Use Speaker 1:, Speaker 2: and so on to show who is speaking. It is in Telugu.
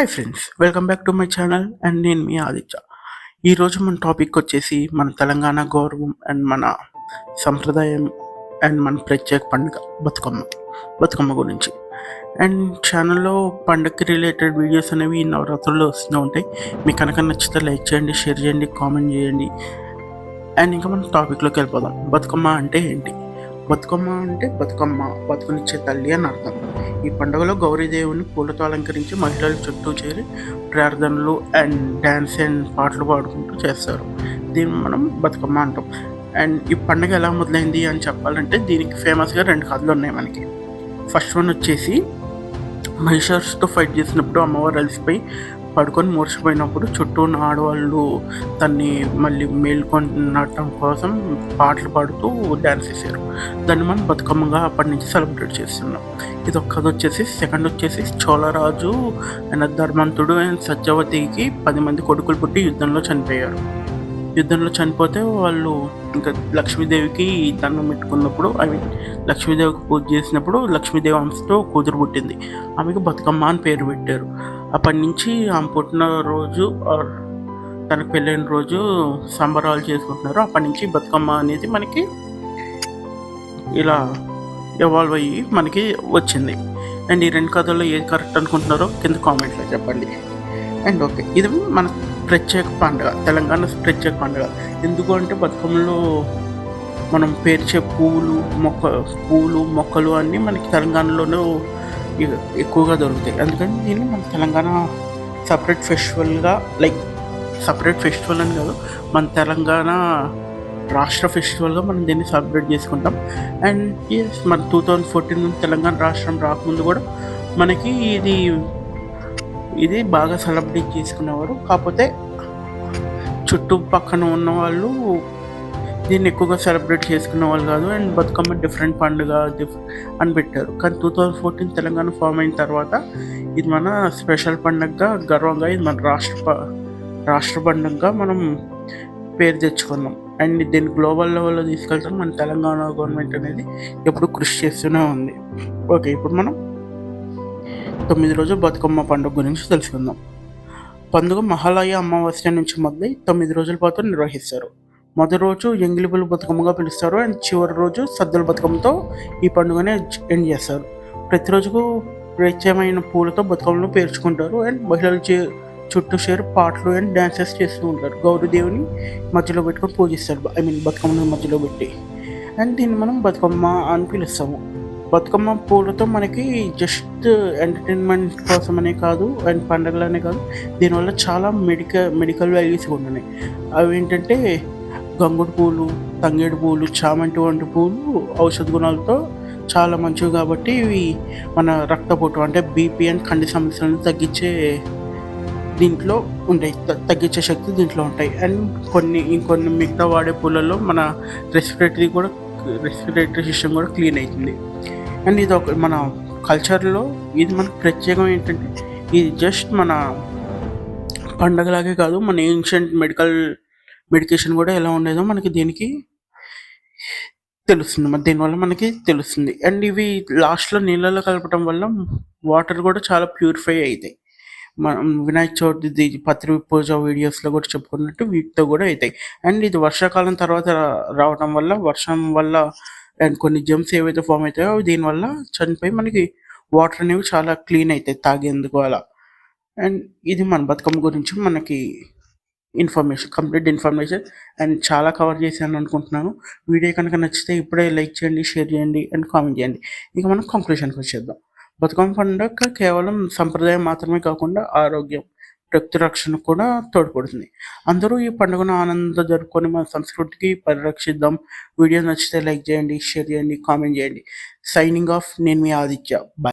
Speaker 1: Hi friends welcome back to my channel and నేను మీ ఆదిత్య. ఈరోజు మన టాపిక్ వచ్చేసి మన తెలంగాణ గౌరవం అండ్ మన సంప్రదాయం అండ్ మన ప్రత్యేక పండుగ బతుకమ్మ బతుకమ్మ గురించి. అండ్ ఛానల్లో పండుగకి రిలేటెడ్ వీడియోస్ అనేవి నవరాత్రుల్లో వస్తూ ఉంటాయి. మీకు కనుక నచ్చితే లైక్ చేయండి షేర్ చేయండి కామెంట్ చేయండి. అండ్ ఇంకా మనం టాపిక్లోకి వెళ్ళిపోదాం. బతుకమ్మ అంటే ఏంటి? బతుకమ్మ అంటే బతుకమ్మ బతుకునిచ్చే తల్లి అని అర్థం. ఈ పండుగలో గౌరీదేవుని పూలతో అలంకరించి మహిళలు చుట్టూ చేరి ప్రార్థనలు అండ్ డ్యాన్స్ అండ్ పాటలు పాడుకుంటూ చేస్తారు. దీన్ని మనం బతుకమ్మ అంటాం. అండ్ ఈ పండుగ ఎలా మొదలైంది అని చెప్పాలంటే దీనికి ఫేమస్గా రెండు కథలు ఉన్నాయి మనకి. ఫస్ట్ వన్ వచ్చేసి మహిషాసుతో ఫైట్ చేసినప్పుడు అమ్మవారు అలసిపోయి పడుకొని మురిసిపోయినప్పుడు చుట్టూ ఉన్న ఆడవాళ్ళు తన్ని మళ్ళీ మేల్కొనటం కోసం పాటలు పాడుతూ డ్యాన్స్ చేశారు. దాన్ని మనం బతుకమ్మగా అప్పటి నుంచి సెలబ్రేట్ చేస్తున్నాం. ఇది ఒక్కది వచ్చేసి సెకండ్ వచ్చేసి చోళరాజు ఆయన ధర్మంతుడు అండ్ సత్యవతికి పది మంది కొడుకులు పుట్టి యుద్ధంలో చనిపోయారు. యుద్ధంలో చనిపోతే వాళ్ళు ఇంకా లక్ష్మీదేవికి దండం పెట్టుకున్నప్పుడు ఐ మీన్ లక్ష్మీదేవికి పూజ చేసినప్పుడు లక్ష్మీదేవి అంశతో కూతురు పుట్టింది. ఆమెకు బతుకమ్మ అని పేరు పెట్టారు. అప్పటి నుంచి ఆమె పుట్టిన రోజు తనకు పెళ్ళైన రోజు సంబరాలు చేసుకుంటున్నారు. అప్పటి నుంచి బతుకమ్మ అనేది మనకి ఇలా ఎవాల్వ్ అయ్యి మనకి వచ్చింది. అండ్ ఈ రెండు కథల్లో ఏది కరెక్ట్ అనుకుంటున్నారో కింద కామెంట్లో చెప్పండి. అండ్ ఓకే ఇది మన ప్రత్యేక పండుగ. తెలంగాణ ప్రత్యేక పండుగ. ఎందుకు అంటే బతుకమ్మలో మనం పేర్చే పువ్వులు మొక్క పువ్వులు మొక్కలు అన్నీ మనకి తెలంగాణలోనే ఎక్కువగా దొరుకుతాయి. అందుకని దీన్ని మన తెలంగాణ సపరేట్ ఫెస్టివల్గా లైక్ సపరేట్ ఫెస్టివల్ అని కాదు మన తెలంగాణ రాష్ట్ర ఫెస్టివల్గా మనం దీన్ని సెలబ్రేట్ చేసుకుంటాం. అండ్ ఎస్ మన టూ థౌజండ్ ఫోర్టీన్ నుంచి తెలంగాణ రాష్ట్రం రాకముందు కూడా మనకి ఇది ఇది బాగా సెలబ్రేట్ చేసుకునేవారు. కాకపోతే చుట్టుపక్కన ఉన్న వాళ్ళు దీన్ని ఎక్కువగా సెలబ్రేట్ చేసుకునే వాళ్ళు కాదు. అండ్ బతుకమ్మ డిఫరెంట్ పండుగ డిఫ్ అని పెట్టారు. కానీ two thousand fourteen Telangana form అయిన తర్వాత ఇది మన స్పెషల్ పండుగగా గర్వంగా ఇది మన రాష్ట్ర రాష్ట్ర పండుగగా మనం పేరు తెచ్చుకున్నాం. అండ్ దీన్ని గ్లోబల్ లెవెల్లో తీసుకెళ్తాం మన తెలంగాణ గవర్నమెంట్ అనేది ఎప్పుడు కృషి చేస్తూనే ఉంది. ఓకే ఇప్పుడు మనం తొమ్మిది రోజుల బతుకమ్మ పండుగ గురించి తెలుసుకుందాం. పండుగ మహాలయ అమావాస్య నుంచి మొదలై తొమ్మిది రోజుల పాటు నిర్వహిస్తారు. మొదటి రోజు ఎంగిలిపులు బతుకమ్మగా పిలుస్తారు. అండ్ చివరి రోజు సద్దుల బతుకమ్మతో ఈ పండుగని ఎండ్ చేస్తారు. ప్రతిరోజుకు ప్రత్యేకమైన పూలతో బతుకమ్మను పేర్చుకుంటారు. అండ్ మహిళలు చే చుట్టూ చేరు పాటలు అండ్ డ్యాన్సెస్ చేస్తూ ఉంటారు. గౌరీదేవిని మధ్యలో పెట్టుకొని పూజిస్తారు. ఐ మీన్ బతుకమ్మని మధ్యలో పెట్టి. అండ్ దీన్ని మనం బతుకమ్మ అని పిలుస్తాము. బతుకమ్మ పూలతో మనకి జస్ట్ ఎంటర్టైన్మెంట్ కోసమనే కాదు అండ్ పండగలనే కాదు దీనివల్ల చాలా మెడికల్ మెడికల్ వాల్యూస్ కూడా ఉన్నాయి. అవి ఏంటంటే గంగుడు పూలు తంగేడు పూలు చామంతి వంటి పూలు ఔషధ గుణాలతో చాలా మంచివి కాబట్టి ఇవి మన రక్తపోటు అంటే బీపీ అండ్ కంటి సమస్యలను తగ్గించే దీంట్లో ఉంటాయి తగ్గించే శక్తి దీంట్లో ఉంటాయి. అండ్ కొన్ని ఇంకొన్ని మిగతా వాడే పూలలో మన రెస్పిరేటరీ కూడా రెస్పిరేటరీ సిస్టమ్ కూడా క్లీన్ అవుతుంది. అండ్ ఇది ఒక మన కల్చర్లో ఇది మనకు ప్రత్యేకం ఏంటంటే ఇది జస్ట్ మన పండగలాగే కాదు మన ఏన్షియంట్ మెడికల్ మెడికేషన్ కూడా ఎలా ఉండేదో మనకి దీనికి తెలుస్తుంది. మరి దీనివల్ల మనకి తెలుస్తుంది. అండ్ ఇవి లాస్ట్లో నీళ్ళలో కలపడం వల్ల వాటర్ కూడా చాలా ప్యూరిఫై అవుతాయి మనం వినాయక చవితి పత్రి పూజ వీడియోస్లో కూడా చెప్పుకున్నట్టు వీటితో కూడా అవుతాయి అండ్ ఇది వర్షాకాలం తర్వాత రావడం వల్ల వర్షం వల్ల అండ్ కొన్ని జెమ్స్ ఏవైతే ఫామ్ అవుతాయో అవి దీనివల్ల చనిపోయి మనకి వాటర్ అనేవి చాలా క్లీన్ అవుతాయి తాగేందుకు అలా. అండ్ ఇది మన బతుకమ్మ గురించి మనకి ఇన్ఫర్మేషన్ కంప్లీట్ ఇన్ఫర్మేషన్ అండ్ చాలా కవర్ చేశాను అనుకుంటున్నాను. వీడియో కనుక నచ్చితే ఇప్పుడే లైక్ చేయండి షేర్ చేయండి అండ్ కామెంట్ చేయండి. ఇక మనం కంక్లూషన్కి వచ్చేద్దాం. బతుకమ్మ పండుగ కేవలం సంప్రదాయం మాత్రమే కాకుండా ఆరోగ్యం. ప్రకృతి రక్షణ కూడా తోడ్పడుతుంది. అందరూ ఈ పండుగను ఆనందంతో జరుపుకొని మన సంస్కృతికి పరిరక్షిద్దాం. వీడియో నచ్చితే లైక్ చేయండి షేర్ చేయండి కామెంట్ చేయండి. సైనింగ్ ఆఫ్ నేను మీ ఆదిత్య. బాయ్